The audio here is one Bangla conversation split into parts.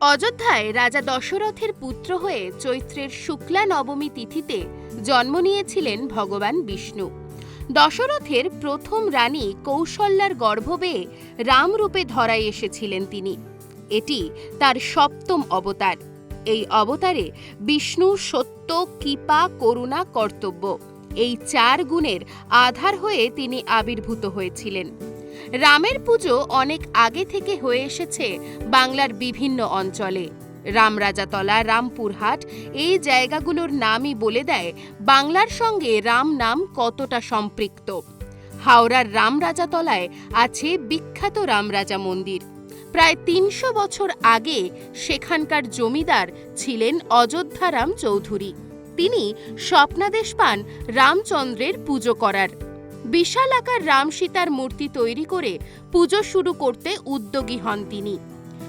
অযোধ্যায় রাজা দশরথের পুত্র হয়ে চৈত্রের শুক্লা নবমী তিথিতে জন্ম নিয়েছিলেন ভগবান বিষ্ণু। দশরথের প্রথম রানী কৌশল্যার গর্ভ বেয়ে রামরূপে ধরায় এসেছিলেন তিনি। এটি তার সপ্তম অবতার। এই অবতারে বিষ্ণু সত্য, কৃপা, করুণা, কর্তব্য এই চার গুণের আধার হয়ে তিনি আবির্ভূত হয়েছিলেন। রামের পুজো অনেক আগে থেকে হয়ে এসেছে বাংলার বিভিন্ন অঞ্চলে। রামরাজাতলা রামপুরহাট এই জায়গাগুলোর নামই বলে দেয় বাংলার সঙ্গে রাম নাম কতটা সম্পৃক্ত। হাওড়ার রামরাজাতলায় আছে বিখ্যাত রামরাজা মন্দির। প্রায় তিনশো বছর আগে সেখানকার জমিদার ছিলেন অযোধ্যা রাম চৌধুরী। তিনি স্বপ্নাদেশ পান রামচন্দ্রের পুজো করার। বিশাল আকার রাম সীতার মূর্তি তৈরি করে পুজো শুরু করতে উদ্যোগী হন তিনি।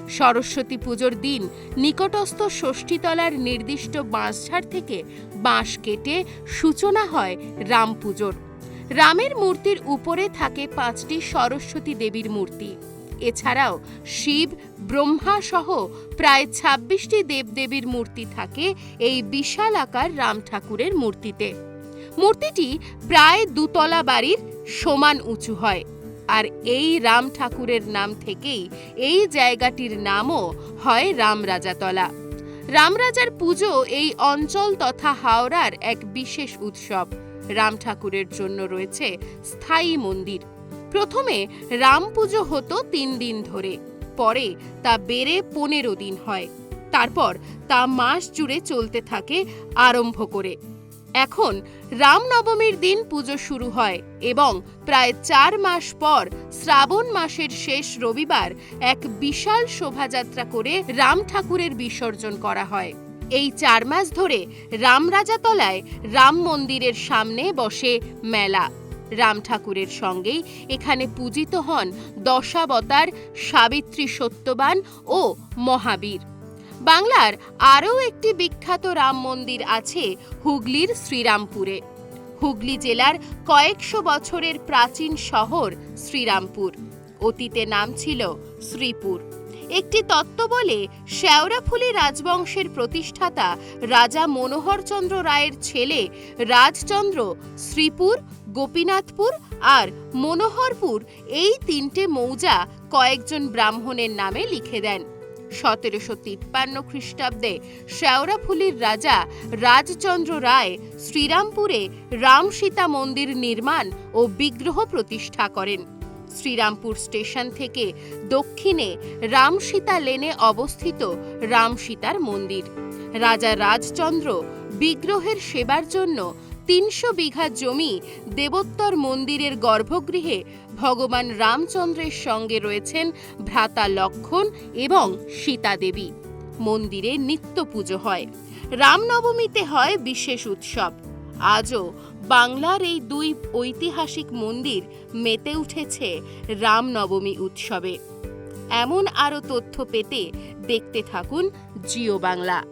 সরস্বতী পুজোর দিন নিকটস্থ ষষ্ঠীতলার নির্দিষ্ট বাঁশঝাড় থেকে বাঁশ কেটে সূচনা হয় রাম পুজোর। রামের মূর্তির উপরে থাকে পাঁচটি সরস্বতী দেবীর মূর্তি। এছাড়াও শিব, ব্রহ্মা সহ প্রায় ছাব্বিশটি দেবদেবীর মূর্তি থাকে এই বিশাল আকার রাম ঠাকুরের মূর্তিতে। মূর্তিটি প্রায় দুতলা বাড়ির সমান উঁচু হয়। আর এই রাম ঠাকুরের নাম থেকেই এই জায়গাটির নামও হয় রামরাজাতলা। রামরাজার পুজো এই অঞ্চল তথা হাওড়ার এক বিশেষ উৎসব। রাম ঠাকুরের জন্য রয়েছে স্থায়ী মন্দির। প্রথমে রাম পুজো হতো তিন দিন ধরে। পরে তা বেড়ে পনেরো দিন হয়। তারপর তা মাস জুড়ে চলতে থাকে আরম্ভ করে। এখন রামনবমীর দিন পুজো শুরু হয় এবং প্রায় চার মাস পর শ্রাবণ মাসের শেষ রবিবার এক বিশাল শোভাযাত্রা করে রাম ঠাকুরের বিসর্জন করা হয়। এই চার মাস ধরে রামরাজাতলায় রাম মন্দিরের সামনে বসে মেলা। রাম ঠাকুরের সঙ্গেই এখানে পূজিত হন দশাবতার, সাবিত্রী সত্যবান ও মহাবীর। বাংলার আরও একটি বিখ্যাত রাম মন্দির আছে হুগলির শ্রীরামপুরে। হুগলি জেলার কয়েকশো বছরের প্রাচীন শহর শ্রীরামপুর। অতীতে নাম ছিল শ্রীপুর। একটি তত্ত্ব বলে শেওড়াফুলি রাজবংশের প্রতিষ্ঠাতা রাজা মনোহরচন্দ্র রায়ের ছেলে রাজচন্দ্র শ্রীপুর, গোপীনাথপুর আর মনোহরপুর এই তিনটে মৌজা কয়েকজন ব্রাহ্মণের নামে লিখে দেন। সতেরোশো তিপ্পান্ন খ্রিস্টাব্দে শেওড়াফুলির রাজা রাজচন্দ্র রায় শ্রীরামপুরে রাম সীতা মন্দির নির্মাণ ও বিগ্রহ প্রতিষ্ঠা করেন। শ্রীরামপুর স্টেশন থেকে দক্ষিণে রাম সীতা লেনে অবস্থিত রাম সীতার মন্দির। রাজা রাজচন্দ্র বিগ্রহের সেবার জন্য তিনশো বিঘা জমি দেবোত্তর মন্দিরের গর্ভগৃহে ভগবান রামচন্দ্রের সঙ্গে রয়েছেন ভ্রাতা লক্ষণ এবং সীতা দেবী। মন্দিরে নিত্য পুজো হয়। রামনবমীতে হয় বিশেষ উৎসব। আজও বাংলার এই দুই ঐতিহাসিক মন্দির মেতে উঠেছে রামনবমী উৎসবে। এমন আরও তথ্য পেতে দেখতে থাকুন জিও বাংলা।